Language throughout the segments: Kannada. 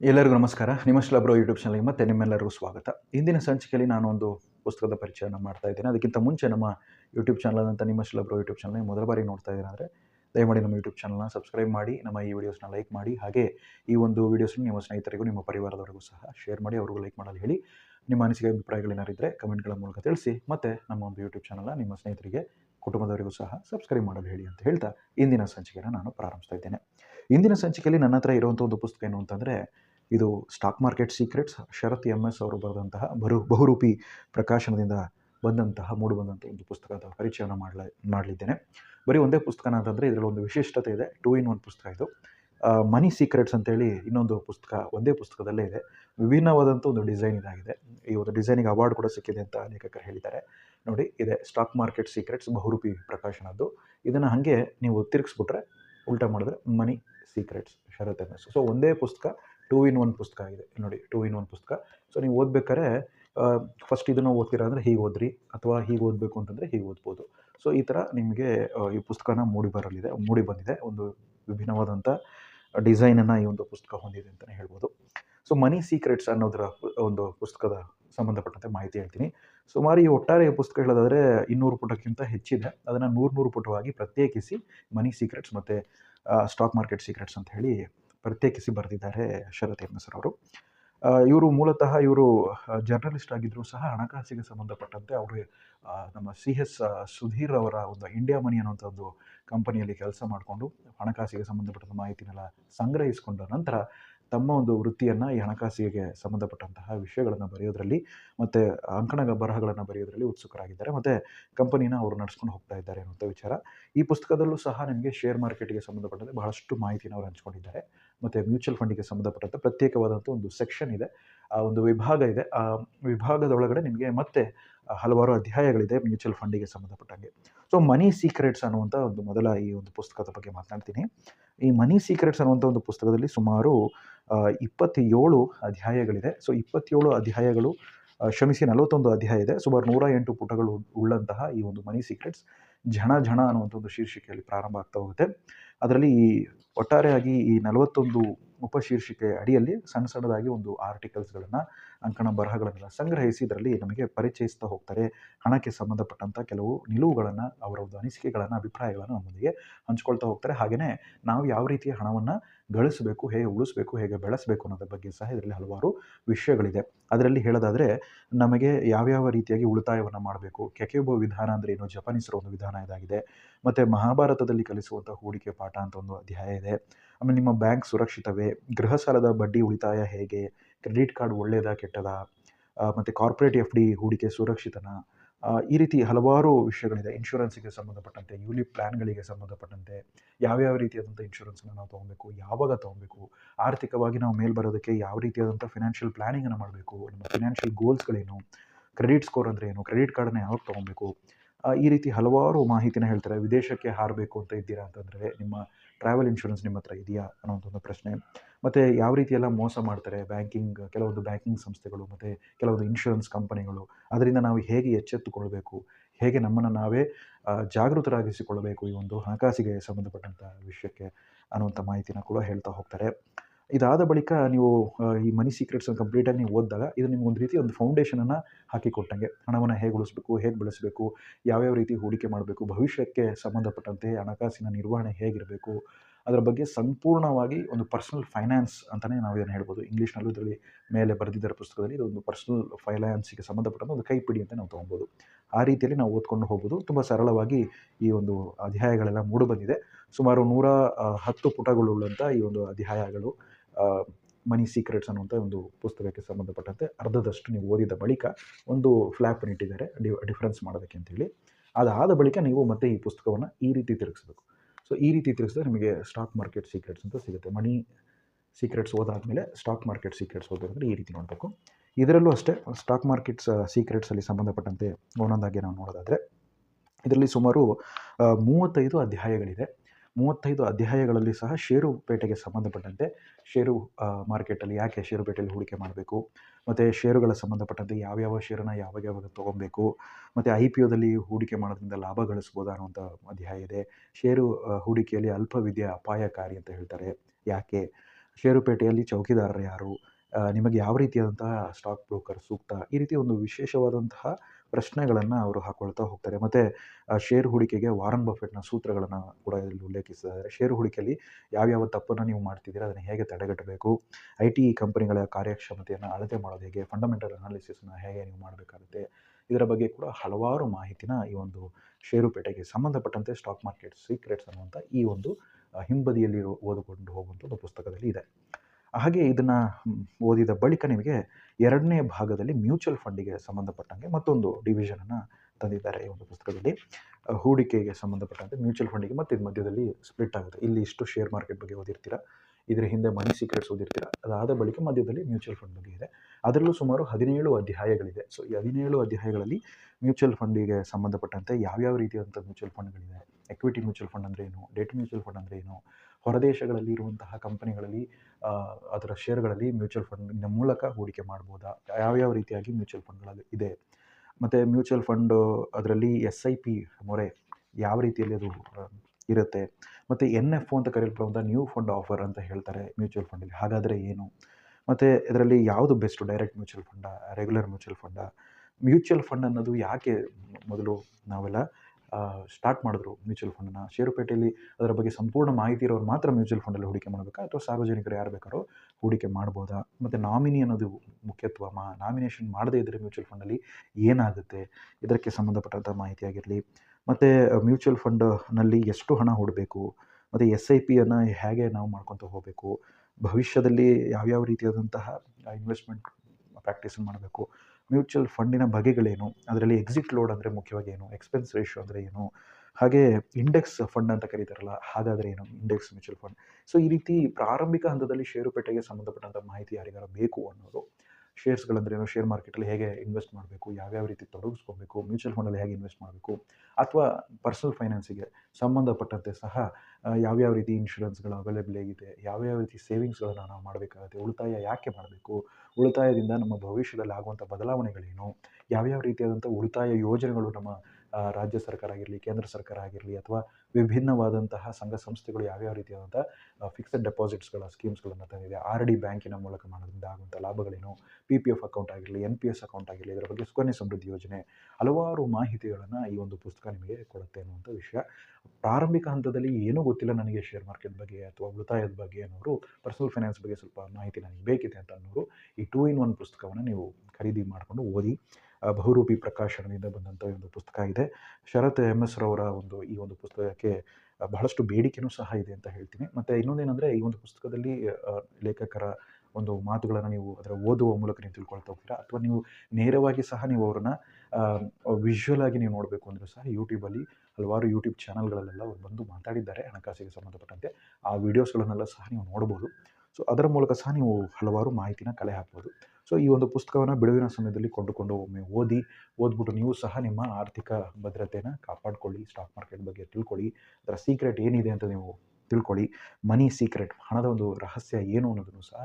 ಎಲ್ಲರಿಗೂ ನಮಸ್ಕಾರ. ನಿಮ್ಮ ಬ್ರೋ ಯೂಟ್ಯೂಬ್ ಚಾನಲ್ಗೆ ಮತ್ತೆ ನಿಮ್ಮೆಲ್ಲರಿಗೂ ಸ್ವಾಗತ. ಇಂದಿನ ಸಂಚಿಕೆಯಲ್ಲಿ ನಾನು ಒಂದು ಪುಸ್ತಕದ ಪರಿಚಯನ ಮಾಡ್ತಾ ಇದ್ದೇನೆ. ಅದಕ್ಕಿಂತ ಮುಂಚೆ ನಮ್ಮ ಯೂಟ್ಯೂಬ್ ಚಾನಲ್ ಅಂತ ನಿಮ್ಮ ಬ್ರೋ ಯೂಟ್ಯೂಬ್ ಚಾನಲ್ ಮೊದಲ ಬಾರಿ ನೋಡ್ತಾ ಇದ್ದೀರಾ ದಯಮಾಡಿ ನಮ್ಮ ಯೂಟ್ಯೂಬ್ ಚಾನಲ್ನ ಸಬ್ಸ್ಕ್ರೈಬ್ ಮಾಡಿ, ನಮ್ಮ ಈ ವಿಡಿಯೋಸ್ನ ಲೈಕ್ ಮಾಡಿ, ಹಾಗೆ ಈ ಒಂದು ವಿಡಿಯೋಸ್ನ ನಿಮ್ಮ ಸ್ನೇಹಿತರಿಗೂ, ನಿಮ್ಮ ಪರಿವಾರದವರಿಗೂ ಸಹ ಶೇರ್ ಮಾಡಿ, ಅವ್ರಿಗೂ ಲೈಕ್ ಮಾಡಲು ಹೇಳಿ. ನಿಮ್ಮ ಅನಿಸಿಕೆ ಅಭಿಪ್ರಾಯಗಳೇನಾರಿದ್ದರೆ ಕಮೆಂಟ್ಗಳ ಮೂಲಕ ತಿಳಿಸಿ, ಮತ್ತು ನಮ್ಮ ಒಂದು ಯೂಟ್ಯೂಬ್ ಚಾನಲ್ನ ನಿಮ್ಮ ಸ್ನೇಹಿತರಿಗೆ, ಕುಟುಂಬದವರಿಗೂ ಸಹ ಸಬ್ಸ್ಕ್ರೈಬ್ ಮಾಡಲು ಹೇಳಿ ಅಂತ ಹೇಳ್ತಾ ಇಂದಿನ ಸಂಚಿಕೆಯನ್ನು ನಾನು ಪ್ರಾರಂಭಿಸ್ತಾ ಇದ್ದೇನೆ. ಇಂದಿನ ಸಂಚಿಕೆಯಲ್ಲಿ ನನ್ನ ಹತ್ರ ಇರುವಂಥ ಒಂದು ಪುಸ್ತಕ ಏನು ಅಂತಂದರೆ ಇದು stock market secrets Sharath M S ಅವರು ಬರೆದಂತಹ ಬರು, ಬಹುರೂಪಿ ಪ್ರಕಾಶನದಿಂದ ಬಂದಂತಹ, ಮೂಡು ಬಂದಂಥ ಒಂದು ಪುಸ್ತಕದ ಪರಿಚಯವನ್ನು ಮಾಡಲ, ಮಾಡಲಿದ್ದೇನೆ. ಬರೀ ಒಂದೇ ಪುಸ್ತಕನ ಅಂತಂದರೆ ಇದರಲ್ಲಿ ಒಂದು ವಿಶಿಷ್ಟತೆ ಇದೆ ಟೂ ಇನ್ ಒನ್ ಪುಸ್ತಕ ಇದು. ಮನಿ ಸೀಕ್ರೆಟ್ಸ್ ಅಂತೇಳಿ ಇನ್ನೊಂದು ಪುಸ್ತಕ, ಒಂದೇ ಪುಸ್ತಕದಲ್ಲೇ ಇದೆ. ವಿಭಿನ್ನವಾದಂಥ ಒಂದು ಡಿಸೈನ್ ಇದಾಗಿದೆ. ಈ ಒಂದು ಡಿಸೈನಿಗೆ ಅವಾರ್ಡ್ ಕೂಡ ಸಿಕ್ಕಿದೆ ಅಂತ ಲೇಖಕರು ಹೇಳಿದ್ದಾರೆ. ನೋಡಿ, ಇದೆ ಸ್ಟಾಕ್ ಮಾರ್ಕೆಟ್ ಸೀಕ್ರೆಟ್ಸ್ ಬಹುರೂಪಿ ಪ್ರಕಾಶನದ್ದು. ಇದನ್ನು ಹಾಗೆ ನೀವು ತಿರುಗಿಸ್ಬಿಟ್ರೆ ಉಲ್ಟಾ ಮಾಡಿದ್ರೆ money secrets Sharath M S. So ಒಂದೇ ಪುಸ್ತಕ ಟೂ ಇನ್ ಒನ್ ಪುಸ್ತಕ ಆಗಿದೆ. ನೋಡಿ ಟೂ ಇನ್ ಒನ್ ಪುಸ್ತಕ. ಸೊ ನೀವು ಓದ್ಬೇಕಾದ್ರೆ ಫಸ್ಟ್ ಇದನ್ನು ಓದ್ತೀರಾ ಅಂದರೆ ಹೀಗೆ ಓದ್ರಿ, ಅಥವಾ ಹೀಗೆ ಓದಬೇಕು ಅಂತಂದರೆ ಹೀಗೆ ಓದ್ಬೋದು. ಸೊ ಈ ಥರ ನಿಮಗೆ ಈ ಪುಸ್ತಕನ ಮೂಡಿ ಬರಲಿದೆ, ಮೂಡಿ ಬಂದಿದೆ. ಒಂದು ವಿಭಿನ್ನವಾದಂಥ ಡಿಸೈನನ್ನು ಈ ಒಂದು ಪುಸ್ತಕ ಹೊಂದಿದೆ ಅಂತಲೇ ಹೇಳ್ಬೋದು. ಸೊ ಮನಿ ಸೀಕ್ರೆಟ್ಸ್ ಅನ್ನೋದರ ಒಂದು ಪುಸ್ತಕದ ಸಂಬಂಧಪಟ್ಟಂತೆ ಮಾಹಿತಿ ಹೇಳ್ತೀನಿ. ಸುಮಾರು ಈ ಒಟ್ಟಾರೆ ಪುಸ್ತಕ ಹೇಳೋದಾದರೆ ಇನ್ನೂರು ಪುಟಕ್ಕಿಂತ ಹೆಚ್ಚಿದೆ. ಅದನ್ನು ನೂರು ನೂರು ಪುಟವಾಗಿ ಪ್ರತ್ಯೇಕಿಸಿ ಮನಿ ಸೀಕ್ರೆಟ್ಸ್ ಮತ್ತು ಸ್ಟಾಕ್ ಮಾರ್ಕೆಟ್ ಸೀಕ್ರೆಟ್ಸ್ ಅಂತ ಹೇಳಿ ಪ್ರತ್ಯೇಕಿಸಿ ಬರೆದಿದ್ದಾರೆ ಶರತ್ ಎಂ ಅವರು ಇವರು ಮೂಲತಃ ಇವರು ಜರ್ನಲಿಸ್ಟ್ ಆಗಿದ್ದರೂ ಸಹ ಹಣಕಾಸಿಗೆ ಸಂಬಂಧಪಟ್ಟಂತೆ ಅವರು ನಮ್ಮ ಸಿ ಎಸ್ ಸುಧೀರ್ ಅವರ ಒಂದು ಇಂಡಿಯಾ ಮನಿ ಅನ್ನುವಂಥ ಒಂದು ಕಂಪನಿಯಲ್ಲಿ ಕೆಲಸ ಮಾಡಿಕೊಂಡು ಹಣಕಾಸಿಗೆ ಸಂಬಂಧಪಟ್ಟಂಥ ಮಾಹಿತಿನೆಲ್ಲ ಸಂಗ್ರಹಿಸಿಕೊಂಡ ನಂತರ ತಮ್ಮ ಒಂದು ವೃತ್ತಿಯನ್ನು ಈ ಹಣಕಾಸಿಗೆ ಸಂಬಂಧಪಟ್ಟಂತಹ ವಿಷಯಗಳನ್ನು ಬರೆಯೋದ್ರಲ್ಲಿ ಮತ್ತು ಅಂಕಣ ಬರಹಗಳನ್ನು ಬರೆಯೋದ್ರಲ್ಲಿ ಉತ್ಸುಕರಾಗಿದ್ದಾರೆ. ಮತ್ತು ಕಂಪನಿನ ಅವರು ನಡೆಸ್ಕೊಂಡು ಹೋಗ್ತಾ ಇದ್ದಾರೆ ಅನ್ನುವಂಥ ವಿಚಾರ. ಈ ಪುಸ್ತಕದಲ್ಲೂ ಸಹ ನಿಮಗೆ ಶೇರ್ ಮಾರ್ಕೆಟ್ಗೆ ಸಂಬಂಧಪಟ್ಟಂತೆ ಬಹಳಷ್ಟು ಮಾಹಿತಿನ ಅವರು ಹಂಚ್ಕೊಂಡಿದ್ದಾರೆ. ಮತ್ತು ಮ್ಯೂಚುವಲ್ ಫಂಡಿಗೆ ಸಂಬಂಧಪಟ್ಟಂಥ ಪ್ರತ್ಯೇಕವಾದಂಥ ಒಂದು ಸೆಕ್ಷನ್ ಇದೆ. ಆ ಒಂದು ವಿಭಾಗ ಇದೆ. ಆ ವಿಭಾಗದೊಳಗಡೆ ನಿಮಗೆ ಮತ್ತೆ ಹಲವಾರು ಅಧ್ಯಾಯಗಳಿದೆ ಮ್ಯೂಚುವಲ್ ಫಂಡಿಗೆ ಸಂಬಂಧಪಟ್ಟಂಗೆ. ಸೊ, ಮನಿ ಸೀಕ್ರೆಟ್ಸ್ ಅನ್ನುವಂಥ ಒಂದು ಮೊದಲ ಈ ಒಂದು ಪುಸ್ತಕದ ಬಗ್ಗೆ ಮಾತನಾಡ್ತೀನಿ. ಈ ಮನಿ ಸೀಕ್ರೆಟ್ಸ್ ಅನ್ನುವಂಥ ಒಂದು ಪುಸ್ತಕದಲ್ಲಿ ಸುಮಾರು ಇಪ್ಪತ್ತೇಳು ಅಧ್ಯಾಯಗಳಿದೆ. ಸೊ, ಇಪ್ಪತ್ತೇಳು ಅಧ್ಯಾಯಗಳು ಕ್ಷಮಿಸಿ ನಲವತ್ತೊಂದು ಅಧ್ಯಾಯ ಇದೆ. ಸುಮಾರು ನೂರ ಎಂಟು ಪುಟಗಳು ಉಳ್ಳಂತಹ ಈ ಒಂದು ಮನಿ ಸೀಕ್ರೆಟ್ಸ್ ಝಣ ಝಣ ಅನ್ನುವಂಥ ಒಂದು ಶೀರ್ಷಿಕೆಯಲ್ಲಿ ಪ್ರಾರಂಭ ಆಗ್ತಾ ಹೋಗುತ್ತೆ. ಅದರಲ್ಲಿ ಈ ಒಟ್ಟಾರೆಯಾಗಿ ಈ ನಲವತ್ತೊಂದು ಉಪಶೀರ್ಷಿಕೆ ಅಡಿಯಲ್ಲಿ ಸಣ್ಣ ಸಣ್ಣದಾಗಿ ಒಂದು ಆರ್ಟಿಕಲ್ಸ್ಗಳನ್ನು ಅಂಕಣ ಬರಹಗಳನ್ನೆಲ್ಲ ಸಂಗ್ರಹಿಸಿ ಇದರಲ್ಲಿ ನಮಗೆ ಪರಿಚಯಿಸ್ತಾ ಹೋಗ್ತಾರೆ. ಹಣಕ್ಕೆ ಸಂಬಂಧಪಟ್ಟಂಥ ಕೆಲವು ನಿಲುವುಗಳನ್ನು, ಅವರ ಒಂದು ಅನಿಸಿಕೆಗಳನ್ನು, ಅಭಿಪ್ರಾಯಗಳನ್ನು ನಮ್ಮೊಂದಿಗೆ ಹಂಚ್ಕೊಳ್ತಾ ಹೋಗ್ತಾರೆ. ಹಾಗೆಯೇ ನಾವು ಯಾವ ರೀತಿಯ ಹಣವನ್ನು ಗಳಿಸಬೇಕು, ಹೇಗೆ ಉಳಿಸಬೇಕು, ಹೇಗೆ ಬೆಳೆಸಬೇಕು ಅನ್ನೋದ್ರ ಬಗ್ಗೆ ಸಹ ಇದರಲ್ಲಿ ಹಲವಾರು ವಿಷಯಗಳಿದೆ. ಅದರಲ್ಲಿ ಹೇಳೋದಾದರೆ, ನಮಗೆ ಯಾವ್ಯಾವ ರೀತಿಯಾಗಿ ಉಳಿತಾಯವನ್ನು ಮಾಡಬೇಕು, ಕೆಕೆಬೋ ವಿಧಾನ ಅಂದರೆ ಏನು, ಜಪಾನೀಸರ ಒಂದು ವಿಧಾನ ಇದಾಗಿದೆ, ಮತ್ತು ಮಹಾಭಾರತದಲ್ಲಿ ಕಲಿಸುವಂಥ ಹೂಡಿಕೆ ಪಾಠ ಅಂತ ಒಂದು ಅಧ್ಯಾಯ ಇದೆ. ಆಮೇಲೆ ನಿಮ್ಮ ಬ್ಯಾಂಕ್ ಸುರಕ್ಷಿತವೇ, ಗೃಹ ಸಾಲದ ಬಡ್ಡಿ ಉಳಿತಾಯ ಹೇಗೆ ಕ್ರೆಡಿಟ್ ಕಾರ್ಡ್ ಒಳ್ಳೆಯದಾ ಕೆಟ್ಟದಾ ಮತ್ತು ಕಾರ್ಪೊರೇಟ್ ಎಫ್ ಡಿ ಹೂಡಿಕೆ ಸುರಕ್ಷಿತನಾ ಈ ರೀತಿ ಹಲವಾರು ವಿಷಯಗಳಿದೆ. ಇನ್ಶೂರೆನ್ಸಿಗೆ ಸಂಬಂಧಪಟ್ಟಂತೆ, ಯೂಲಿ ಪ್ಲ್ಯಾನ್ಗಳಿಗೆ ಸಂಬಂಧಪಟ್ಟಂತೆ ಯಾವ್ಯಾವ ರೀತಿಯಾದಂಥ ಇನ್ಶೂರೆನ್ಸ್ನ ನಾವು ತೊಗೊಬೇಕು, ಯಾವಾಗ ತೊಗೊಬೇಕು, ಆರ್ಥಿಕವಾಗಿ ನಾವು ಮೇಲ್ ಬರೋದಕ್ಕೆ ಯಾವ ರೀತಿಯಾದಂಥ ಫಿನಾನ್ಷಿಯಲ್ ಪ್ಲ್ಯಾನಿಂಗನ್ನು ಮಾಡಬೇಕು, ನಮ್ಮ ಫಿನಾನ್ಷಿಯಲ್ ಗೋಲ್ಸ್ಗಳೇನು, ಕ್ರೆಡಿಟ್ ಸ್ಕೋರ್ ಅಂದರೆ ಏನು, ಕ್ರೆಡಿಟ್ ಕಾರ್ಡನ್ನು ಯಾವಾಗ ತೊಗೊಬೇಕು ಈ ರೀತಿ ಹಲವಾರು ಮಾಹಿತಿನ ಹೇಳ್ತಾರೆ. ವಿದೇಶಕ್ಕೆ ಹಾರಬೇಕು ಅಂತ ಇದ್ದೀರಾ ಅಂತಂದರೆ ನಿಮ್ಮ ಟ್ರಾವೆಲ್ ಇನ್ಶೂರೆನ್ಸ್ ನಿಮ್ಮ ಹತ್ರ ಇದೆಯಾ ಅನ್ನೋಂಥ ಒಂದು ಪ್ರಶ್ನೆ. ಮತ್ತು ಯಾವ ರೀತಿ ಎಲ್ಲ ಮೋಸ ಮಾಡ್ತಾರೆ? ಬ್ಯಾಂಕಿಂಗ್ ಕೆಲವೊಂದು ಬ್ಯಾಂಕಿಂಗ್ ಸಂಸ್ಥೆಗಳು ಮತ್ತು ಕೆಲವೊಂದು ಇನ್ಶೂರೆನ್ಸ್ ಕಂಪನಿಗಳು ಅದರಿಂದ ನಾವು ಹೇಗೆ ಎಚ್ಚೆತ್ತುಕೊಳ್ಬೇಕು? ಹೇಗೆ ನಮ್ಮನ್ನು ನಾವೇ ಜಾಗೃತರಾಗಿಸಿಕೊಳ್ಳಬೇಕು ಈ ಒಂದು ಹಣಕಾಸಿಗೆ ಸಂಬಂಧಪಟ್ಟಂಥ ವಿಷಯಕ್ಕೆ ಅನ್ನುವಂಥ ಮಾಹಿತಿನ ಕೂಡ ಹೇಳ್ತಾ ಹೋಗ್ತಾರೆ. ಇದಾದ ಬಳಿಕ ನೀವು ಈ ಮನಿ ಸೀಕ್ರೆಟ್ಸ್ ಕಂಪ್ಲೀಟಾಗಿ ನೀವು ಓದಿದಾಗ ಇದು ನಿಮ್ಗೆ ಒಂದು ರೀತಿ ಒಂದು ಫೌಂಡೇಶನನ್ನು ಹಾಕಿಕೊಟ್ಟಂಗೆ ಹಣವನ್ನು ಹೇಗೆ ಉಳಿಸ್ಬೇಕು, ಹೇಗೆ ಬಳಸಬೇಕು, ಯಾವ್ಯಾವ ರೀತಿ ಹೂಡಿಕೆ ಮಾಡಬೇಕು, ಭವಿಷ್ಯಕ್ಕೆ ಸಂಬಂಧಪಟ್ಟಂತೆ ಹಣಕಾಸಿನ ನಿರ್ವಹಣೆ ಹೇಗಿರಬೇಕು, ಅದರ ಬಗ್ಗೆ ಸಂಪೂರ್ಣವಾಗಿ ಒಂದು ಪರ್ಸನಲ್ ಫೈನಾನ್ಸ್ ಅಂತಲೇ ನಾವು ಇದನ್ನು ಹೇಳ್ಬೋದು. ಇಂಗ್ಲೀಷ್ನಲ್ಲೂ ಇದರಲ್ಲಿ ಮೇಲೆ ಬರೆದಿದ್ದರ ಪುಸ್ತಕದಲ್ಲಿ ಇದೊಂದು ಪರ್ಸನಲ್ ಫೈನಾನ್ಸಿಗೆ ಸಂಬಂಧಪಟ್ಟಂತೆ ಒಂದು ಕೈಪಿಡಿ ಅಂತ ನಾವು ತೊಗೊಬೋದು. ಆ ರೀತಿಯಲ್ಲಿ ನಾವು ಓದ್ಕೊಂಡು ಹೋಗ್ಬೋದು. ತುಂಬ ಸರಳವಾಗಿ ಈ ಒಂದು ಅಧ್ಯಾಯಗಳೆಲ್ಲ ಮೂಡಿಬಂದಿದೆ. ಸುಮಾರು ನೂರ ಹತ್ತು ಪುಟಗಳುಳ್ಳಂಥ ಈ ಒಂದು ಅಧ್ಯಾಯಗಳು. ಮನಿ ಸೀಕ್ರೆಟ್ಸ್ ಅನ್ನುವಂಥ ಒಂದು ಪುಸ್ತಕಕ್ಕೆ ಸಂಬಂಧಪಟ್ಟಂತೆ ಅರ್ಧದಷ್ಟು ನೀವು ಓದಿದ ಬಳಿಕ ಒಂದು ಫ್ಲ್ಯಾಪ್ ಇಟ್ಟಿದ್ದಾರೆ ಡಿ ಡಿಫ್ರೆನ್ಸ್ ಮಾಡೋದಕ್ಕೆ ಅಂತೇಳಿ. ಅದಾದ ಬಳಿಕ ನೀವು ಮತ್ತೆ ಈ ಪುಸ್ತಕವನ್ನು ಈ ರೀತಿ ತಿರುಗಿಸ್ಬೇಕು. ಸೊ ಈ ರೀತಿ ತಿರುಗಿಸಿದ್ರೆ ನಿಮಗೆ ಸ್ಟಾಕ್ ಮಾರ್ಕೆಟ್ ಸೀಕ್ರೆಟ್ಸ್ ಅಂತ ಸಿಗುತ್ತೆ. ಮನಿ ಸೀಕ್ರೆಟ್ಸ್ ಓದಾದಮೇಲೆ ಸ್ಟಾಕ್ ಮಾರ್ಕೆಟ್ ಸೀಕ್ರೆಟ್ಸ್ ಓದೋದ್ರೆ ಈ ರೀತಿ ನೋಡಬೇಕು. ಇದರಲ್ಲೂ ಅಷ್ಟೇ ಸ್ಟಾಕ್ ಮಾರ್ಕೆಟ್ಸ್ ಸೀಕ್ರೆಟ್ಸಲ್ಲಿ ಸಂಬಂಧಪಟ್ಟಂತೆ ಒಂದೊಂದಾಗಿ ನಾವು ನೋಡೋದಾದರೆ, ಇದರಲ್ಲಿ ಸುಮಾರು ಮೂವತ್ತೈದು ಅಧ್ಯಾಯಗಳಿದೆ. ಮೂವತ್ತೈದು ಅಧ್ಯಾಯಗಳಲ್ಲಿ ಸಹ ಷೇರುಪೇಟೆಗೆ ಸಂಬಂಧಪಟ್ಟಂತೆ ಷೇರು ಮಾರ್ಕೆಟಲ್ಲಿ ಯಾಕೆ ಷೇರುಪೇಟೆಯಲ್ಲಿ ಹೂಡಿಕೆ ಮಾಡಬೇಕು? ಮತ್ತು ಷೇರುಗಳ ಸಂಬಂಧಪಟ್ಟಂತೆ ಯಾವ್ಯಾವ ಷೇರನ್ನು ಯಾವಾಗ ಯಾವಾಗ ತೊಗೊಬೇಕು ಮತ್ತು ಐ ಪಿ ಒದಲ್ಲಿ ಹೂಡಿಕೆ ಮಾಡೋದ್ರಿಂದ ಲಾಭ ಗಳಿಸ್ಬೋದಾ ಅನ್ನುವಂಥ ಅಧ್ಯಾಯ ಇದೆ. ಷೇರು ಹೂಡಿಕೆಯಲ್ಲಿ ಅಲ್ಪವಿದ್ಯೆ ಅಪಾಯಕಾರಿ ಅಂತ ಹೇಳ್ತಾರೆ. ಯಾಕೆ? ಷೇರುಪೇಟೆಯಲ್ಲಿ ಚೌಕಿದಾರರು ಯಾರು? ನಿಮಗೆ ಯಾವ ರೀತಿಯಾದಂತಹ ಸ್ಟಾಕ್ ಬ್ರೋಕರ್ ಸೂಕ್ತ? ಈ ರೀತಿ ಒಂದು ವಿಶೇಷವಾದಂತಹ ಪ್ರಶ್ನೆಗಳನ್ನು ಅವರು ಹಾಕೊಳ್ತಾ ಹೋಗ್ತಾರೆ. ಮತ್ತು ಷೇರು ಹೂಡಿಕೆಗೆ ವಾರನ್ ಬಫೆಟ್ನ ಸೂತ್ರಗಳನ್ನು ಕೂಡ ಇಲ್ಲಿ ಉಲ್ಲೇಖಿಸಿದ್ದಾರೆ. ಷೇರು ಹೂಡಿಕೆಯಲ್ಲಿ ಯಾವ್ಯಾವ ತಪ್ಪನ್ನು ನೀವು ಮಾಡ್ತಿದ್ದೀರಾ, ಅದನ್ನು ಹೇಗೆ ತಡೆಗಟ್ಟಬೇಕು, ಐ ಟಿ ಕಂಪನಿಗಳ ಕಾರ್ಯಕ್ಷಮತೆಯನ್ನು ಅಳತೆ ಮಾಡೋದು ಹೇಗೆ ಫಂಡಮೆಂಟಲ್ ಅನಾಲಿಸಿಸ್ನ ಹೇಗೆ ನೀವು ಮಾಡಬೇಕಾಗುತ್ತೆ, ಇದರ ಬಗ್ಗೆ ಕೂಡ ಹಲವಾರು ಮಾಹಿತಿನ ಈ ಒಂದು ಷೇರುಪೇಟೆಗೆ ಸಂಬಂಧಪಟ್ಟಂತೆ ಸ್ಟಾಕ್ ಮಾರ್ಕೆಟ್ ಸೀಕ್ರೆಟ್ಸ್ ಅನ್ನುವಂಥ ಈ ಒಂದು ಹಿಂಬದಿಯಲ್ಲಿ ಓದಿಕೊಂಡು ಹೋಗುವಂಥ ಒಂದು ಪುಸ್ತಕದಲ್ಲಿ ಇದೆ. ಹಾಗೆ ಇದನ್ನು ಓದಿದ ಬಳಿಕ ನಿಮಗೆ ಎರಡನೇ ಭಾಗದಲ್ಲಿ ಮ್ಯೂಚುವಲ್ ಫಂಡಿಗೆ ಸಂಬಂಧಪಟ್ಟಂಗೆ ಮತ್ತೊಂದು ಡಿವಿಷನನ್ನು ತಂದಿದ್ದಾರೆ ಈ ಒಂದು ಪುಸ್ತಕದಲ್ಲಿ. ಹೂಡಿಕೆಗೆ ಸಂಬಂಧಪಟ್ಟಂತೆ ಮ್ಯೂಚುವಲ್ ಫಂಡಿಗೆ ಮತ್ತು ಇದು ಮಧ್ಯದಲ್ಲಿ ಸ್ಪ್ಲಿಟ್ ಆಗುತ್ತೆ. ಇಲ್ಲಿ ಇಷ್ಟು ಶೇರ್ ಮಾರ್ಕೆಟ್ ಬಗ್ಗೆ ಓದಿರ್ತೀರ? ಇದರ ಹಿಂದೆ ಮನಿ ಸೀಕ್ರೆಟ್ಸ್ ಓದಿರ್ತೀರ? ಅದಾದ ಬಳಿಕ ಮಧ್ಯದಲ್ಲಿ ಮ್ಯೂಚುವಲ್ ಫಂಡ್ ಬಗ್ಗೆ ಇದೆ. ಅದರಲ್ಲೂ ಸುಮಾರು ಹದಿನೇಳು ಅಧ್ಯಾಯಗಳಿದೆ. ಸೊ ಈ ಹದಿನೇಳು ಅಧ್ಯಾಯಗಳಲ್ಲಿ ಮ್ಯೂಚುವಲ್ ಫಂಡಿಗೆ ಸಂಬಂಧಪಟ್ಟಂತೆ ಯಾವ್ಯಾವ ರೀತಿಯಾದಂಥ ಮ್ಯೂಚುವಲ್ ಫಂಡ್ಗಳಿದೆ ಎಕ್ವಿಟಿ ಮ್ಯೂಚುವಲ್ ಫಂಡ್ ಅಂದ್ರೆ ಏನು? ಡೆಟ್ ಮ್ಯೂಚುವಲ್ ಫಂಡ್ ಅಂದ್ರೆ ಏನು? ಹೊರದೇಶಗಳಲ್ಲಿ ಇರುವಂತಹ ಕಂಪನಿಗಳಲ್ಲಿ ಅದರ ಶೇರ್ಗಳಲ್ಲಿ ಮ್ಯೂಚುವಲ್ ಫಂಡ್ನ ಮೂಲಕ ಹೂಡಿಕೆ ಮಾಡ್ಬೋದಾ? ಯಾವ್ಯಾವ ರೀತಿಯಾಗಿ ಮ್ಯೂಚುವಲ್ ಫಂಡ್ಗಳಲ್ಲಿ ಇದೆ? ಮತ್ತು ಮ್ಯೂಚುವಲ್ ಫಂಡು ಅದರಲ್ಲಿ ಎಸ್ ಐ ಪಿ ಮೊರೆ ಯಾವ ರೀತಿಯಲ್ಲಿ ಅದು ಇರುತ್ತೆ? ಮತ್ತು ಎನ್ ಎಫ್ ಅಂತ ಕರೆಯಲ್ಪಡುವಂಥ ನ್ಯೂ ಫಂಡ್ ಆಫರ್ ಅಂತ ಹೇಳ್ತಾರೆ ಮ್ಯೂಚುವಲ್ ಫಂಡಲ್ಲಿ. ಹಾಗಾದರೆ ಏನು? ಮತ್ತು ಇದರಲ್ಲಿ ಯಾವುದು ಬೆಸ್ಟು ಡೈರೆಕ್ಟ್ ಮ್ಯೂಚುವಲ್ ಫಂಡಾ, ರೆಗ್ಯುಲರ್ ಮ್ಯೂಚುವಲ್ ಫಂಡಾ? ಮ್ಯೂಚುವಲ್ ಫಂಡ್ ಅನ್ನೋದು ಯಾಕೆ ಮೊದಲು ನಾವೆಲ್ಲ ಸ್ಟಾರ್ಟ್ ಮಾಡಿದ್ರು ಮ್ಯೂಚುವಲ್ ಫಂಡನ್ನ ಷೇರುಪೇಟೆಯಲ್ಲಿ ಅದರ ಬಗ್ಗೆ ಸಂಪೂರ್ಣ ಮಾಹಿತಿ ಇರೋರು ಮಾತ್ರ ಮ್ಯೂಚುವಲ್ ಫಂಡಲ್ಲಿ ಹೂಡಿಕೆ ಮಾಡಬೇಕಾ? ಅಥವಾ ಸಾರ್ವಜನಿಕರು ಯಾರು ಬೇಕಾರೋ ಹೂಡಿಕೆ ಮಾಡ್ಬೋದಾ? ಮತ್ತು ನಾಮಿನಿ ಅನ್ನೋದು ಮುಖ್ಯತ್ವ ಮಾ ನಾಮಿನೇಷನ್ ಮಾಡದೇ ಇದ್ದರೆ ಮ್ಯೂಚುವಲ್ ಫಂಡಲ್ಲಿ ಏನಾಗುತ್ತೆ? ಇದಕ್ಕೆ ಸಂಬಂಧಪಟ್ಟಂಥ ಮಾಹಿತಿ ಆಗಿರಲಿ. ಮತ್ತು ಮ್ಯೂಚುವಲ್ ಫಂಡ್ನಲ್ಲಿ ಎಷ್ಟು ಹಣ ಹೂಡಬೇಕು? ಮತ್ತು ಎಸ್ ಐ ಪಿಯನ್ನು ಹೇಗೆ ನಾವು ಮಾಡ್ಕೊತ ಹೋಗಬೇಕು? ಭವಿಷ್ಯದಲ್ಲಿ ಯಾವ್ಯಾವ ರೀತಿಯಾದಂತಹ ಇನ್ವೆಸ್ಟ್ಮೆಂಟ್ ಪ್ರಾಕ್ಟೀಸನ್ನು ಮಾಡಬೇಕು? ಮ್ಯೂಚುವಲ್ ಫಂಡಿನ ಬಗೆಗಳೇನು? ಅದರಲ್ಲಿ ಎಕ್ಸಿಟ್ ಲೋಡ್ ಅಂದರೆ ಮುಖ್ಯವಾಗಿ ಏನು? ಎಕ್ಸ್ಪೆನ್ಸ್ ರೇಷಿಯೋ ಅಂದರೆ ಏನು? ಹಾಗೆ ಇಂಡೆಕ್ಸ್ ಫಂಡ್ ಅಂತ ಕರೀತಾರಲ್ಲ, ಹಾಗಾದರೆ ಏನು? ಇಂಡೆಕ್ಸ್ ಮ್ಯೂಚುವಲ್ ಫಂಡ್ ಸೊ ಈ ರೀತಿ ಪ್ರಾರಂಭಿಕ ಹಂತದಲ್ಲಿ ಷೇರುಪೇಟೆಗೆ ಸಂಬಂಧಪಟ್ಟಂಥ ಮಾಹಿತಿ ಯಾರಿಗಾರ ಬೇಕು ಅನ್ನೋದು ಶೇರ್ಸ್ಗಳಂದ್ರೆ ಏನು ಶೇರ್ ಮಾರ್ಕೆಟಲ್ಲಿ ಹೇಗೆ ಇನ್ವೆಸ್ಟ್ ಮಾಡಬೇಕು, ಯಾವ್ಯಾವ ರೀತಿ ತೊಡಗಿಸ್ಕೊಬೇಕು ಮ್ಯೂಚುವಲ್ ಫಂಡಲ್ಲಿ ಹೇಗೆ ಇನ್ವೆಸ್ಟ್ ಮಾಡಬೇಕು, ಅಥವಾ ಪರ್ಸನಲ್ ಫೈನಾನ್ಸಿಗೆ ಸಂಬಂಧಪಟ್ಟಂತೆ ಸಹ ಯಾವ್ಯಾವ ರೀತಿ ಇನ್ಶೂರೆನ್ಸ್ಗಳು ಅವೈಲೇಬಲ್ ಆಗಿದೆ ಯಾವ್ಯಾವ ರೀತಿ ಸೇವಿಂಗ್ಸ್ಗಳನ್ನು ನಾವು ಮಾಡಬೇಕಾಗುತ್ತೆ, ಉಳಿತಾಯ ಯಾಕೆ ಮಾಡಬೇಕು, ಉಳಿತಾಯದಿಂದ ನಮ್ಮ ಭವಿಷ್ಯದಲ್ಲಿ ಆಗುವಂಥ ಬದಲಾವಣೆಗಳೇನು, ಯಾವ್ಯಾವ ರೀತಿಯಾದಂಥ ಉಳಿತಾಯ ಯೋಜನೆಗಳು ನಮ್ಮ ರಾಜ್ಯ ಸರ್ಕಾರ ಆಗಿರಲಿ, ಕೇಂದ್ರ ಸರ್ಕಾರ ಆಗಿರಲಿ, ಅಥವಾ ವಿಭಿನ್ನವಾದಂತಹ ಸಂಘ ಸಂಸ್ಥೆಗಳು ಯಾವ್ಯಾವ ರೀತಿಯಾದಂಥ ಫಿಕ್ಸೆಡ್ ಡೆಪಾಸಿಟ್ಸ್ಗಳ ಸ್ಕೀಮ್ಸ್ಗಳನ್ನು ತಂದಿದೆ. ಆರ್ ಡಿ ಬ್ಯಾಂಕಿನ ಮೂಲಕ ಮಾಡೋದ್ರಿಂದ ಆಗುವಂಥ ಲಾಭಗಳೇನು? ಪಿ ಪಿ ಎಫ್ ಅಕೌಂಟ್ ಆಗಿರಲಿ ಎನ್ ಪಿ ಎಸ್ ಅಕೌಂಟ್ ಆಗಿರಲಿ, ಇದರ ಬಗ್ಗೆ ಸುಕನ್ಯಾ ಸಮೃದ್ಧಿ ಯೋಜನೆ ಹಲವಾರು ಮಾಹಿತಿಗಳನ್ನು ಈ ಒಂದು ಪುಸ್ತಕ ನಿಮಗೆ ಕೊಡುತ್ತೆ ಅನ್ನುವಂಥ ವಿಷಯ. ಪ್ರಾರಂಭಿಕ ಹಂತದಲ್ಲಿ ಏನೂ ಗೊತ್ತಿಲ್ಲ ನನಗೆ ಶೇರ್ ಮಾರ್ಕೆಟ್ ಬಗ್ಗೆ ಅಥವಾ ಉಳಿತಾಯದ ಬಗ್ಗೆ ಅನ್ನೋರು ಪರ್ಸನಲ್ ಫೈನಾನ್ಸ್ ಬಗ್ಗೆ ಸ್ವಲ್ಪ ಮಾಹಿತಿ ನನಗೆ ಬೇಕಿದೆ ಅಂತ ಅನ್ನೋರು ಈ ಟೂ ಇನ್ ಒನ್ ಪುಸ್ತಕವನ್ನು ನೀವು ಖರೀದಿ ಮಾಡಿಕೊಂಡು ಓದಿ. ಬಹುರೂಪಿ ಪ್ರಕಾಶನದಿಂದ ಬಂದಂಥ ಒಂದು ಪುಸ್ತಕ ಇದೆ. ಶರತ್ ಎಂ ಎಸ್ ರವರ ಒಂದು ಈ ಒಂದು ಪುಸ್ತಕಕ್ಕೆ ಬಹಳಷ್ಟು ಬೇಡಿಕೆನೂ ಸಹ ಇದೆ ಅಂತ ಹೇಳ್ತೀನಿ. ಮತ್ತು ಇನ್ನೊಂದೇನೆಂದರೆ, ಈ ಒಂದು ಪುಸ್ತಕದಲ್ಲಿ ಲೇಖಕರ ಒಂದು ಮಾತುಗಳನ್ನು ನೀವು ಅದರ ಓದುವ ಮೂಲಕ ನೀವು ತಿಳ್ಕೊಳ್ತಾ ಹೋಗ್ತೀರಾ? ಅಥವಾ ನೀವು ನೇರವಾಗಿ ಸಹ ನೀವು ಅವರನ್ನು ವಿಜುವಲ್ ಆಗಿ ನೀವು ನೋಡಬೇಕು ಅಂದರೂ ಸಹ ಯೂಟ್ಯೂಬಲ್ಲಿ ಹಲವಾರು ಯೂಟ್ಯೂಬ್ ಚಾನಲ್ಗಳಲ್ಲೆಲ್ಲ ಅವ್ರು ಬಂದು ಮಾತಾಡಿದ್ದಾರೆ ಹಣಕಾಸಿಗೆ ಸಂಬಂಧಪಟ್ಟಂತೆ. ಆ ವಿಡಿಯೋಸ್ಗಳನ್ನೆಲ್ಲ ಸಹ ನೀವು ನೋಡ್ಬೋದು. ಸೊ ಅದರ ಮೂಲಕ ಸಹ ನೀವು ಹಲವಾರು ಮಾಹಿತಿನ ಕಲೆ ಹಾಕ್ಬೋದು. ಸೊ, ಈ ಒಂದು ಪುಸ್ತಕವನ್ನು ಬಿಡುವಿನ ಸಮಯದಲ್ಲಿ ಕೊಂಡುಕೊಂಡು ಒಮ್ಮೆ ಓದಿ, ಓದ್ಬಿಟ್ಟು ನೀವು ಸಹ ನಿಮ್ಮ ಆರ್ಥಿಕ ಭದ್ರತೆನ ಕಾಪಾಡ್ಕೊಳ್ಳಿ ಸ್ಟಾಕ್ ಮಾರ್ಕೆಟ್ ಬಗ್ಗೆ ತಿಳ್ಕೊಳ್ಳಿ. ಅದರ ಸೀಕ್ರೆಟ್ ಏನಿದೆ ಅಂತ ನೀವು ತಿಳ್ಕೊಳ್ಳಿ. ಮನಿ ಸೀಕ್ರೆಟ್ ಹಣದ ಒಂದು ರಹಸ್ಯ ಏನು ಅನ್ನೋದನ್ನು ಸಹ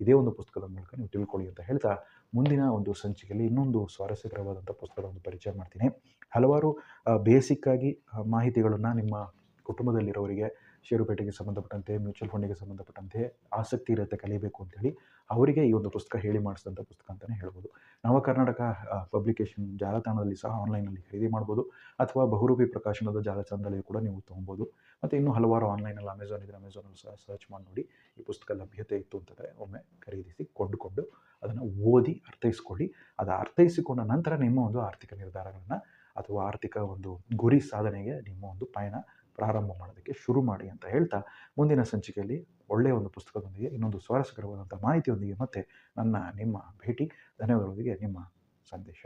ಇದೇ ಒಂದು ಪುಸ್ತಕದ ಮೂಲಕ ನೀವು ತಿಳ್ಕೊಳ್ಳಿ ಅಂತ ಹೇಳ್ತಾ ಮುಂದಿನ ಒಂದು ಸಂಚಿಕೆಯಲ್ಲಿ ಇನ್ನೊಂದು ಸ್ವಾರಸ್ಯಕರವಾದಂಥ ಪುಸ್ತಕದ ಒಂದು ಪರಿಚಯ ಮಾಡ್ತೀನಿ. ಹಲವಾರು ಬೇಸಿಕ್ಕಾಗಿ ಮಾಹಿತಿಗಳನ್ನು ನಿಮ್ಮ ಕುಟುಂಬದಲ್ಲಿರೋರಿಗೆ ಷೇರುಪೇಟೆಗೆ ಸಂಬಂಧಪಟ್ಟಂತೆ, ಮ್ಯೂಚುವಲ್ ಫಂಡಿಗೆ ಸಂಬಂಧಪಟ್ಟಂತೆ ಆಸಕ್ತಿ ಇರುತ್ತೆ ಕಲಿಬೇಕು ಅಂತೇಳಿ ಅವರಿಗೆ ಈ ಒಂದು ಪುಸ್ತಕ ಹೇಳಿ ಮಾಡಿಸಿದಂಥ ಪುಸ್ತಕ ಅಂತಲೇ ಹೇಳ್ಬೋದು. ನವ ಕರ್ನಾಟಕ ಪಬ್ಲಿಕೇಶನ್ ಜಾಲತಾಣದಲ್ಲಿ ಸಹ ಆನ್ಲೈನಲ್ಲಿ ಖರೀದಿ ಮಾಡ್ಬೋದು ಅಥವಾ ಬಹುರೂಪಿ ಪ್ರಕಾಶನದ ಜಾಲತಾಣದಲ್ಲಿ ಕೂಡ ನೀವು ತೊಗೊಬೋದು ಮತ್ತು ಇನ್ನೂ ಹಲವಾರು ಆನ್ಲೈನಲ್ಲಿ ಅಮೆಝಾನ್ ಇದ್ರೆ ಅಮೆಝಾನಲ್ಲಿ ಸಹ ಸರ್ಚ್ ಮಾಡಿ ನೋಡಿ ಈ ಪುಸ್ತಕ ಲಭ್ಯತೆ ಇತ್ತು ಅಂತಂದರೆ ಒಮ್ಮೆ ಖರೀದಿಸಿ ಕೊಂಡುಕೊಂಡು ಅದನ್ನು ಓದಿ ಅರ್ಥೈಸ್ಕೊಳ್ಳಿ. ಅದು ಅರ್ಥೈಸಿಕೊಂಡ ನಂತರ ನಿಮ್ಮ ಒಂದು ಆರ್ಥಿಕ ನಿರ್ಧಾರಗಳನ್ನು ಅಥವಾ ಆರ್ಥಿಕ ಒಂದು ಗುರಿ ಸಾಧನೆಗೆ ನಿಮ್ಮ ಒಂದು ಪಯಣ ಪ್ರಾರಂಭ ಮಾಡೋದಕ್ಕೆ ಶುರು ಮಾಡಿ ಅಂತ ಹೇಳ್ತಾ ಮುಂದಿನ ಸಂಚಿಕೆಯಲ್ಲಿ ಒಳ್ಳೆಯ ಒಂದು ಪುಸ್ತಕದೊಂದಿಗೆ ಇನ್ನೊಂದು ಸ್ವಾರಸ್ಯಕರವಾದಂಥ ಮಾಹಿತಿಯೊಂದಿಗೆ ಮತ್ತೆ ನನ್ನ ನಿಮ್ಮ ಭೇಟಿ. ಧನ್ಯವಾದಗಳೊಂದಿಗೆ ನಿಮ್ಮ ಸಂದೇಶ.